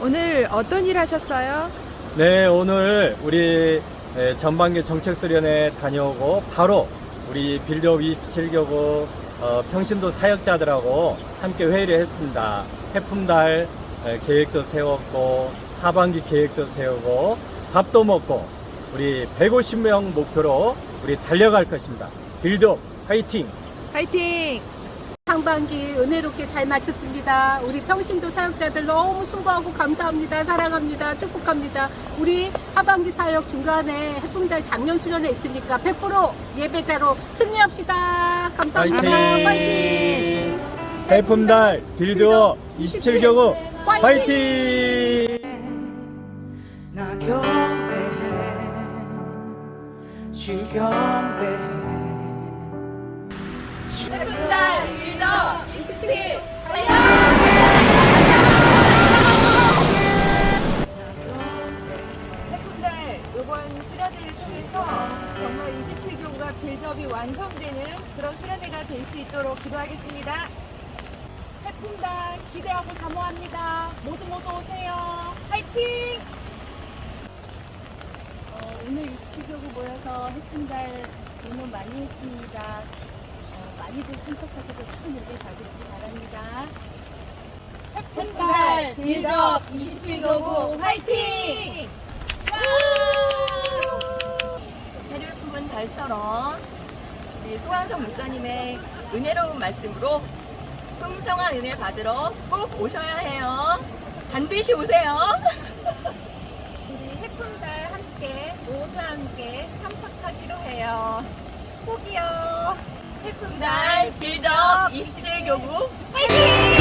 오늘 어떤 일 하셨어요? 네, 오늘 우리 에, 전반기 정책 수련회 다녀오고 바로 우리 빌드업 27교구 어, 평신도 사역자들하고 함께 회의를 했습니다. 해품달 에, 계획도 세웠고 하반기 계획도 세우고 밥도 먹고 우리 150명 목표로 우리 달려갈 것입니다. 빌드업 화이팅! 파이팅! 상반기 은혜롭게 잘 마쳤습니다. 우리 평신도 사역자들 너무 수고하고 감사합니다. 사랑합니다. 축복합니다. 우리 하반기 사역 중간에 해풍달 작년 수련회 있으니까 100% 예배자로 승리합시다. 감사합니다. 화이팅! 해품달 빌드업 27교구 화이팅! 나 경배해 주 경배해 해품달 이번 수련회를 통해서 정말 27교구가 빌드업이 완성되는 그런 수련회가 될 수 있도록 기도하겠습니다. 해품달 기대하고 사모합니다. 모두 모두 오세요. 화이팅! 어, 오늘 27교구 모여서 해풍달 공연 많이 했습니다. 어, 많이들 참석하셔서 큰 은혜 받으시기 바랍니다. 해품달 빌드업 27교구 화이팅! 처럼 소환성 네, 목사님의 은혜로운 말씀으로 풍성한 은혜 받으러 꼭 오셔야 해요. 반드시 오세요. 우리 해풍달 함께 모두 함께 참석하기로 해요. 꼭이요. 해풍달 빌더 이시제 교구 화이팅!